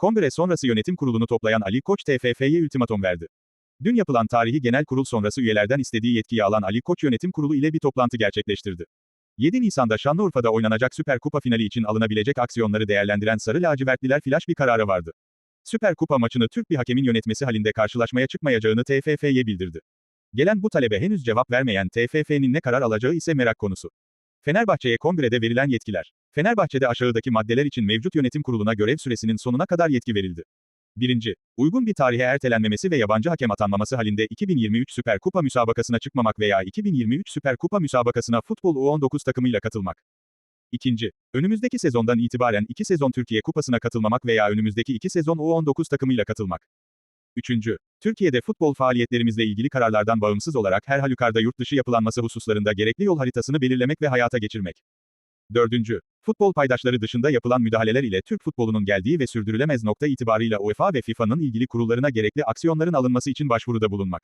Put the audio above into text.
Kongre sonrası yönetim kurulunu toplayan Ali Koç TFF'ye ultimatom verdi. Dün yapılan tarihi genel kurul sonrası üyelerden istediği yetkiyi alan Ali Koç yönetim kurulu ile bir toplantı gerçekleştirdi. 7 Nisan'da Şanlıurfa'da oynanacak Süper Kupa finali için alınabilecek aksiyonları değerlendiren Sarı Lacivertliler flash bir kararı vardı. Süper Kupa maçını Türk bir hakemin yönetmesi halinde karşılaşmaya çıkmayacağını TFF'ye bildirdi. Gelen bu talebe henüz cevap vermeyen TFF'nin ne karar alacağı ise merak konusu. Fenerbahçe'ye kongrede verilen yetkiler. Fenerbahçe'de aşağıdaki maddeler için mevcut yönetim kuruluna görev süresinin sonuna kadar yetki verildi. 1. Uygun bir tarihe ertelenmemesi ve yabancı hakem atanmaması halinde 2023 Süper Kupa müsabakasına çıkmamak veya 2023 Süper Kupa müsabakasına futbol U19 takımıyla katılmak. 2. Önümüzdeki sezondan itibaren 2 sezon Türkiye Kupası'na katılmamak veya önümüzdeki 2 sezon U19 takımıyla katılmak. 3. Türkiye'de futbol faaliyetlerimizle ilgili kararlardan bağımsız olarak her halükarda yurt dışı yapılanması hususlarında gerekli yol haritasını belirlemek ve hayata geçirmek. 4. Futbol paydaşları dışında yapılan müdahaleler ile Türk futbolunun geldiği ve sürdürülemez nokta itibarıyla UEFA ve FIFA'nın ilgili kurullarına gerekli aksiyonların alınması için başvuruda bulunmak.